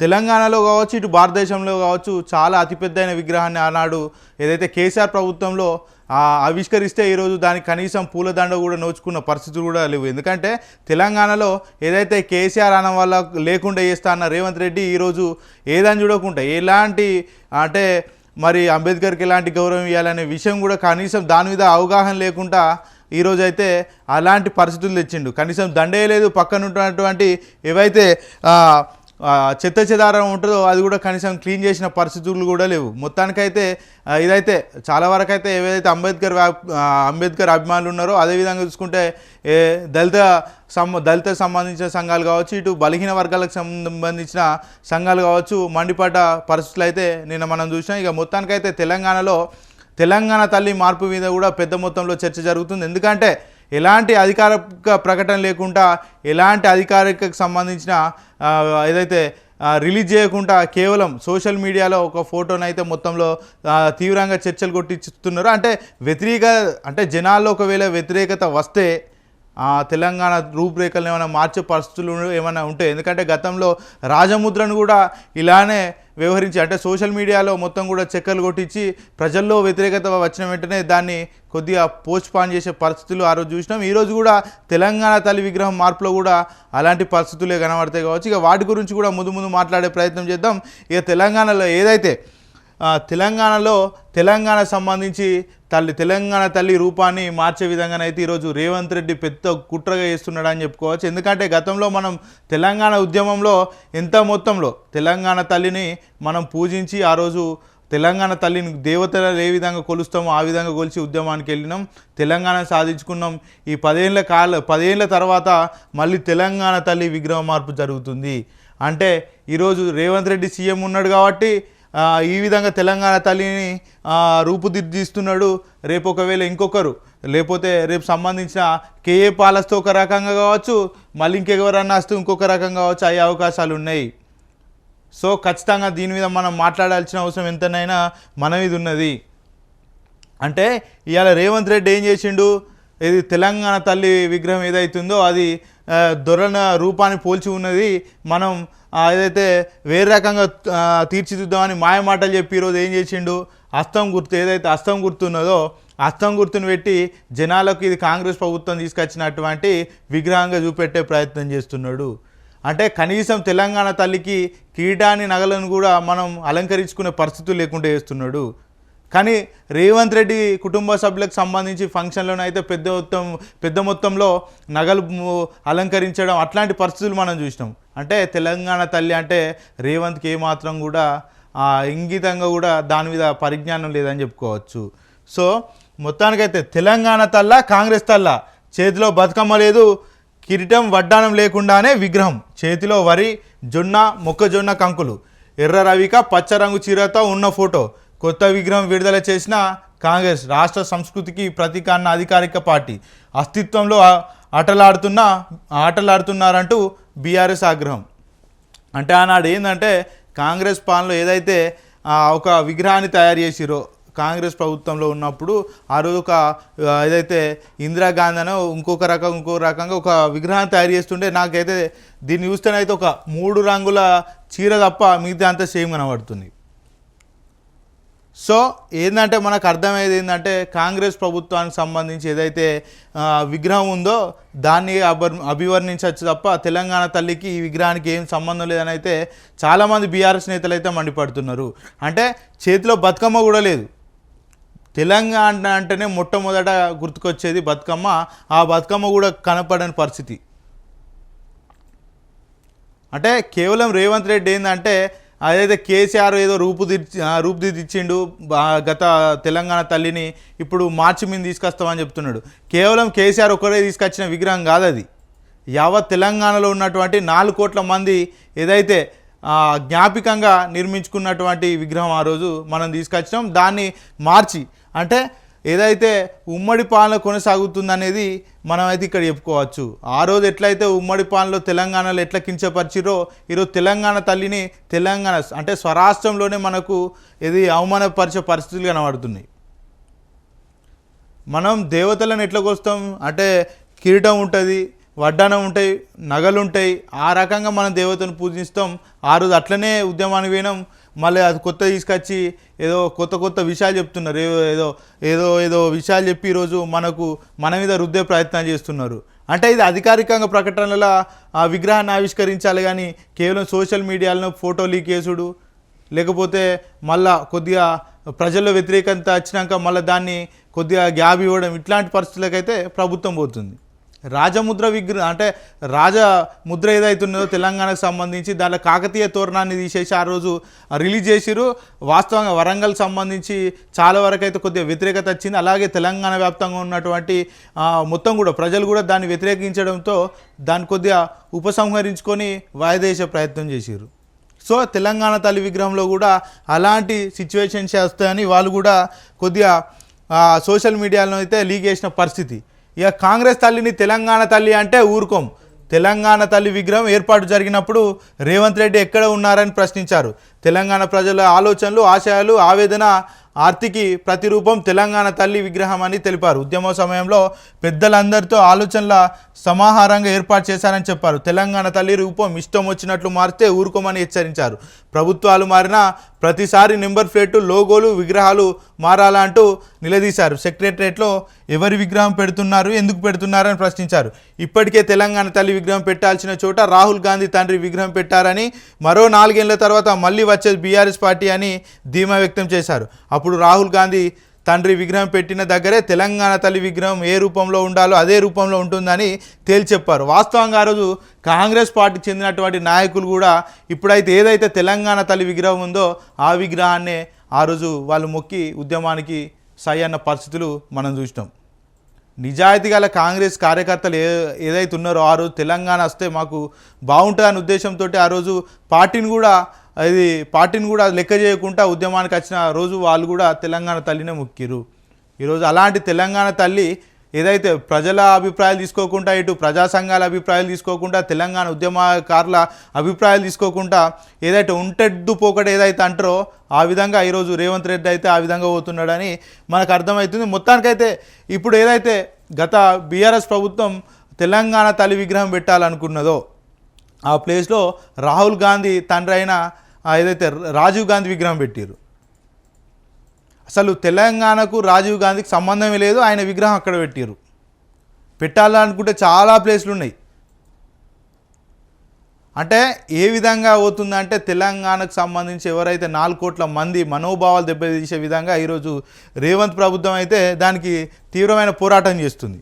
తెలంగాణలో కావచ్చు ఇటు భారతదేశంలో కావచ్చు చాలా అతిపెద్దైన విగ్రహాన్ని ఆనాడు ఏదైతే కేసీఆర్ ప్రభుత్వంలో ఆవిష్కరిస్తే ఈరోజు దానికి కనీసం పూలదండ కూడా నోచుకున్న పరిస్థితులు కూడా లేవు. ఎందుకంటే తెలంగాణలో ఏదైతే కేసీఆర్ అన్న వల్ల లేకుండా చేస్తా అన్న రేవంత్ రెడ్డి ఈరోజు ఏదని చూడకుండా ఎలాంటి అంటే మరి అంబేద్కర్కి ఎలాంటి గౌరవం ఇవ్వాలనే విషయం కూడా కనీసం దాని మీద అవగాహన లేకుండా ఈరోజు అయితే అలాంటి పరిస్థితులు తెచ్చిండు. కనీసం దండేయలేదు పక్కన ఉన్నటువంటి ఏవైతే చెత్త చెదారం ఉంటుందో అది కూడా కనీసం క్లీన్ చేసిన పరిస్థితులు కూడా లేవు. మొత్తానికైతే ఇదైతే చాలా వరకు అయితే ఏవైతే అంబేద్కర్ వ్యాప్- అంబేద్కర్ అభిమానులు ఉన్నారో అదేవిధంగా చూసుకుంటే ఏ దళిత సమ దళిత సంబంధించిన సంఘాలు కావచ్చు ఇటు బలహీన వర్గాలకు సంబంధించిన సంఘాలు కావచ్చు మండిపడ్డ పరిస్థితులు అయితే నిన్న మనం చూసినాం. ఇక మొత్తానికైతే తెలంగాణలో తెలంగాణ తల్లి మార్పు మీద కూడా పెద్ద మొత్తంలో చర్చ జరుగుతుంది. ఎందుకంటే ఎలాంటి అధికారిక ప్రకటన లేకుండా ఎలాంటి అధికారికకు సంబంధించిన ఏదైతే రిలీజ్ చేయకుండా కేవలం సోషల్ మీడియాలో ఒక ఫోటోని అయితే మొత్తంలో తీవ్రంగా చర్చలు కొట్టిస్తున్నారు. అంటే వ్యతిరేక అంటే జనాల్లో ఒకవేళ వ్యతిరేకత వస్తే తెలంగాణ రూపురేఖలను ఏమైనా మార్చే పరిస్థితులు ఏమైనా ఉంటాయి ఎందుకంటే గతంలో రాజముద్రను కూడా ఇలానే వ్యవహరించి అంటే సోషల్ మీడియాలో మొత్తం కూడా చెక్కలు కొట్టించి ప్రజల్లో వ్యతిరేకత వచ్చిన వెంటనే దాన్ని కొద్దిగా పోస్ట్ పాన్ చేసే పరిస్థితులు ఆ రోజు చూసినాం. ఈరోజు కూడా తెలంగాణ తల్లి విగ్రహం మార్పులో కూడా అలాంటి పరిస్థితులే కనబడతాయి కావచ్చు. ఇక వాటి గురించి కూడా ముందు ముందు మాట్లాడే ప్రయత్నం చేద్దాం. ఇక తెలంగాణలో ఏదైతే తెలంగాణలో తెలంగాణ సంబంధించి తల్లి తెలంగాణ తల్లి రూపాన్ని మార్చే విధంగానైతే ఈరోజు రేవంత్ రెడ్డి పెద్ద కుట్రగా చేస్తున్నాడు అని చెప్పుకోవచ్చు. ఎందుకంటే గతంలో మనం తెలంగాణ ఉద్యమంలో ఎంత మొత్తంలో తెలంగాణ తల్లిని మనం పూజించి ఆ రోజు తెలంగాణ తల్లిని దేవతలు ఏ విధంగా కొలుస్తామో ఆ విధంగా కొలిచి ఉద్యమానికి వెళ్ళినాం. తెలంగాణ సాధించుకున్నాం. ఈ పదేళ్ళ కాల పదేళ్ళ తర్వాత మళ్ళీ తెలంగాణ తల్లి విగ్రహ మార్పు జరుగుతుంది. అంటే ఈరోజు రేవంత్ రెడ్డి సీఎం ఉన్నాడు కాబట్టి ఈ విధంగా తెలంగాణ తల్లిని రూపుదిద్దిస్తున్నాడు. రేపు ఒకవేళ ఇంకొకరు లేకపోతే రేపు సంబంధించిన కేఏ పాలస్తో ఒక రకంగా కావచ్చు మళ్ళీ ఇంకెవరన్నా వస్తూ ఇంకొక రకంగా కావచ్చు అయ్యే అవకాశాలు ఉన్నాయి. సో ఖచ్చితంగా దీని మీద మనం మాట్లాడాల్సిన అవసరం ఎంతనైనా మన మీద ఉన్నది. అంటే ఇవాళ రేవంత్ రెడ్డి ఏం చేసిండు? ఇది తెలంగాణ తల్లి విగ్రహం ఏదైతుందో అది దొరణ రూపాన్ని పోల్చి ఉన్నది. మనం ఏదైతే వేరే రకంగా తీర్చిదిద్దామని మాయ మాటలు చెప్పి ఈరోజు ఏం చేసిండు? అస్తం గుర్తు ఏదైతే అస్తం గుర్తున్నదో అస్తం గుర్తును పెట్టి జనాలకు ఇది కాంగ్రెస్ ప్రభుత్వం తీసుకొచ్చినటువంటి విగ్రహంగా చూపెట్టే ప్రయత్నం చేస్తున్నాడు. అంటే కనీసం తెలంగాణ తల్లికి కిరీటాన్ని నగలను కూడా మనం అలంకరించుకునే పరిస్థితులు లేకుండా చేస్తున్నాడు. కానీ రేవంత్ రెడ్డి కుటుంబ సభ్యులకు సంబంధించి ఫంక్షన్లోనైతే అయితే పెద్ద మొత్తం పెద్ద మొత్తంలో నగలు అలంకరించడం అట్లాంటి పరిస్థితులు మనం చూసినాం. అంటే తెలంగాణ తల్లి అంటే రేవంత్కి ఏమాత్రం కూడా ఇంగితంగా కూడా దాని మీద పరిజ్ఞానం లేదని చెప్పుకోవచ్చు. సో మొత్తానికైతే తెలంగాణ తల్ల కాంగ్రెస్ తల్ల చేతిలో బతుకమ్మ లేదు కిరీటం వడ్డానం లేకుండానే విగ్రహం చేతిలో వరి జొన్న మొక్కజొన్న కంకులు ఎర్ర రవిక పచ్చ రంగు చీరతో ఉన్న ఫోటో కొత్త విగ్రహం విడుదల చేసిన కాంగ్రెస్ రాష్ట్ర సంస్కృతికి ప్రతీక అన్న అధికారిక పార్టీ. అస్తిత్వంలో ఆటలాడుతున్న ఆటలాడుతున్నారంటూ బీఆర్ఎస్ ఆగ్రహం. అంటే ఆనాడు ఏంటంటే కాంగ్రెస్ పాలనలో ఏదైతే ఒక విగ్రహాన్ని తయారు చేసిరో కాంగ్రెస్ ప్రభుత్వంలో ఉన్నప్పుడు ఆ రోజు ఒక ఏదైతే ఇందిరాగాంధీ అనో ఇంకొక రకం ఇంకొక రకంగా ఒక విగ్రహాన్ని తయారు చేస్తుంటే నాకైతే దీన్ని చూస్తేనైతే ఒక మూడు రంగుల చీర తప్ప మిగతా అంతా సేమ్ కనబడుతుంది. సో ఏంటంటే మనకు అర్థమయ్యేది ఏంటంటే కాంగ్రెస్ ప్రభుత్వానికి సంబంధించి ఏదైతే విగ్రహం ఉందో దాన్ని అభర్ అభివర్ణించవచ్చు తప్ప తెలంగాణ తల్లికి ఈ విగ్రహానికి ఏం సంబంధం లేదని అయితే చాలామంది బీఆర్ఎస్ నేతలు అయితే మండిపడుతున్నారు. అంటే చేతిలో బతుకమ్మ కూడా లేదు. తెలంగాణ అంటేనే మొట్టమొదట గుర్తుకొచ్చేది బతుకమ్మ. ఆ బతుకమ్మ కూడా కనపడని పరిస్థితి. అంటే కేవలం రేవంత్ రెడ్డి ఏంటంటే అదైతే కేసీఆర్ ఏదో రూపుదిద్ది రూపుదిద్దిచ్చిండు గత తెలంగాణ తల్లిని ఇప్పుడు మార్చి మీద తీసుకొస్తామని చెప్తున్నాడు. కేవలం కేసీఆర్ ఒక్కరే తీసుకొచ్చిన విగ్రహం కాదు అది యావత్ తెలంగాణలో ఉన్నటువంటి నాలుగు కోట్ల మంది ఏదైతే జ్ఞాపికంగా నిర్మించుకున్నటువంటి విగ్రహం ఆ రోజు మనం తీసుకొచ్చినాం. దాన్ని మార్చి అంటే ఏదైతే ఉమ్మడి పాలన కొనసాగుతుందనేది మనం అయితే ఇక్కడ చెప్పుకోవచ్చు. ఆ రోజు ఎట్లయితే ఉమ్మడి పాలనలో తెలంగాణలో ఎట్లా కించపరిచిరో ఈరోజు తెలంగాణ తల్లిని తెలంగాణ అంటే స్వరాష్ట్రంలోనే మనకు ఇది అవమానపరిచే పరిస్థితులు కనబడుతున్నాయి. మనం దేవతలను ఎట్లా కొస్తాం అంటే కిరీటం ఉంటుంది వడ్డానం ఉంటాయి నగలు ఉంటాయి ఆ రకంగా మనం దేవతను పూజిస్తాం. ఆ రోజు అట్లనే ఉద్యమానికి పోయినాం. మళ్ళీ అది కొత్త తీసుకొచ్చి ఏదో కొత్త కొత్త విషయాలు చెప్తున్నారు. ఏదో ఏదో ఏదో ఏదో విషయాలు చెప్పి ఈరోజు మనకు మన మీద రుద్దే ప్రయత్నం చేస్తున్నారు. అంటే ఇది అధికారికంగా ప్రకటనల ఆ విగ్రహాన్ని ఆవిష్కరించాలి కానీ కేవలం సోషల్ మీడియాలో ఫోటో లీక్ చేసుడు లేకపోతే మళ్ళా కొద్దిగా ప్రజల్లో వ్యతిరేకత వచ్చినాక మళ్ళీ దాన్ని కొద్దిగా గ్యాబ్ ఇవ్వడం ఇట్లాంటి పరిస్థితులకైతే ప్రభుత్వం పోతుంది. రాజముద్ర విగ్రహం అంటే రాజముద్ర ఏదైతున్నదో తెలంగాణకు సంబంధించి దాంట్లో కాకతీయ తోరణాన్ని తీసేసి ఆ రోజు రిలీజ్ చేసిరు వాస్తవంగా వరంగల్ సంబంధించి చాలా వరకు అయితే కొద్దిగా వ్యతిరేకత వచ్చింది. అలాగే తెలంగాణ వ్యాప్తంగా ఉన్నటువంటి మొత్తం కూడా ప్రజలు కూడా దాన్ని వ్యతిరేకించడంతో దాన్ని కొద్దిగా ఉపసంహరించుకొని వాయిదేసే ప్రయత్నం చేసిరు సో తెలంగాణ తల్లి విగ్రహంలో కూడా అలాంటి సిచ్యువేషన్స్ వస్తాయని వాళ్ళు కూడా కొద్దిగా సోషల్ మీడియాలో అయితే లీక్ చేసిన పరిస్థితి. ఇక కాంగ్రెస్ తల్లిని తెలంగాణ తల్లి అంటే ఊరుకోం. తెలంగాణ తల్లి విగ్రహం ఏర్పాటు జరిగినప్పుడు రేవంత్ రెడ్డి ఎక్కడ ఉన్నారని ప్రశ్నించారు. తెలంగాణ ప్రజల ఆలోచనలు ఆశయాలు ఆవేదన ఆర్తికి ప్రతిరూపం తెలంగాణ తల్లి విగ్రహం అని తెలిపారు. ఉద్యమ సమయంలో పెద్దలందరితో ఆలోచనల సమాహారంగా ఏర్పాటు చేశారని చెప్పారు. తెలంగాణ తల్లి రూపం ఇష్టం వచ్చినట్లు మారితే ఊరుకోమని హెచ్చరించారు. ప్రభుత్వాలు మారినా ప్రతిసారి నెంబర్ ప్లేటు లోగోలు విగ్రహాలు మారాలంటూ నిలదీశారు. సెక్రటరేట్లో ఎవరి విగ్రహం పెడుతున్నారు ఎందుకు పెడుతున్నారు అని ప్రశ్నించారు. ఇప్పటికే తెలంగాణ తల్లి విగ్రహం పెట్టాల్సిన చోట రాహుల్ గాంధీ తండ్రి విగ్రహం పెట్టారని మరో నాలుగేళ్ళ తర్వాత మళ్ళీ వచ్చేది బీఆర్ఎస్ పార్టీ అని ధీమా వ్యక్తం చేశారు. అప్పుడు రాహుల్ గాంధీ తండ్రి విగ్రహం పెట్టిన దగ్గరే తెలంగాణ తల్లి విగ్రహం ఏ రూపంలో ఉండాలో అదే రూపంలో ఉంటుందని తేల్చెప్పారు. వాస్తవంగా ఆ రోజు కాంగ్రెస్ పార్టీకి చెందినటువంటి నాయకులు కూడా ఇప్పుడైతే ఏదైతే తెలంగాణ తల్లి విగ్రహం ఉందో ఆ విగ్రహాన్నే ఆ రోజు వాళ్ళు మొక్కి ఉద్యమానికి సై అన్న పరిస్థితులు మనం చూసినాం. నిజాయితీ గల కాంగ్రెస్ కార్యకర్తలు ఏ ఏదైతే ఉన్నారో ఆ రోజు తెలంగాణ వస్తే మాకు బాగుంటుందనే ఉద్దేశంతో ఆ రోజు పార్టీని కూడా అది పార్టీని కూడా లెక్క చేయకుండా ఉద్యమానికి వచ్చిన రోజు వాళ్ళు కూడా తెలంగాణ తల్లినే మొక్కిరు ఈరోజు అలాంటి తెలంగాణ తల్లి ఏదైతే ప్రజల అభిప్రాయాలు తీసుకోకుండా ఇటు ప్రజా సంఘాల అభిప్రాయాలు తీసుకోకుండా తెలంగాణ ఉద్యమకారుల అభిప్రాయాలు తీసుకోకుండా ఏదైతే ఉంటెడ్దు పోకడ ఏదైతే అంటారో ఆ విధంగా ఈరోజు రేవంత్ రెడ్డి అయితే ఆ విధంగా పోతున్నాడని మనకు అర్థమవుతుంది. మొత్తానికైతే ఇప్పుడు ఏదైతే గత బీఆర్ఎస్ ప్రభుత్వం తెలంగాణ తల్లి విగ్రహం పెట్టాలనుకున్నదో ఆ ప్లేస్లో రాహుల్ గాంధీ తండ్రి అయిన ఏదైతే రాజీవ్ గాంధీ విగ్రహం పెట్టారు అసలు తెలంగాణకు రాజీవ్ గాంధీకి సంబంధమే లేదు ఆయన విగ్రహం అక్కడ పెట్టారు పెట్టాలనుకుంటే చాలా ప్లేస్లు ఉన్నాయి అంటే ఏ విధంగా అవుతుందంటే తెలంగాణకు సంబంధించి ఎవరైతే నాలుగు కోట్ల మంది మనోభావాలు దెబ్బతీసే విధంగా ఈరోజు రేవంత్ ప్రభుత్వం అయితే దానికి తీవ్రమైన పోరాటం చేస్తుంది.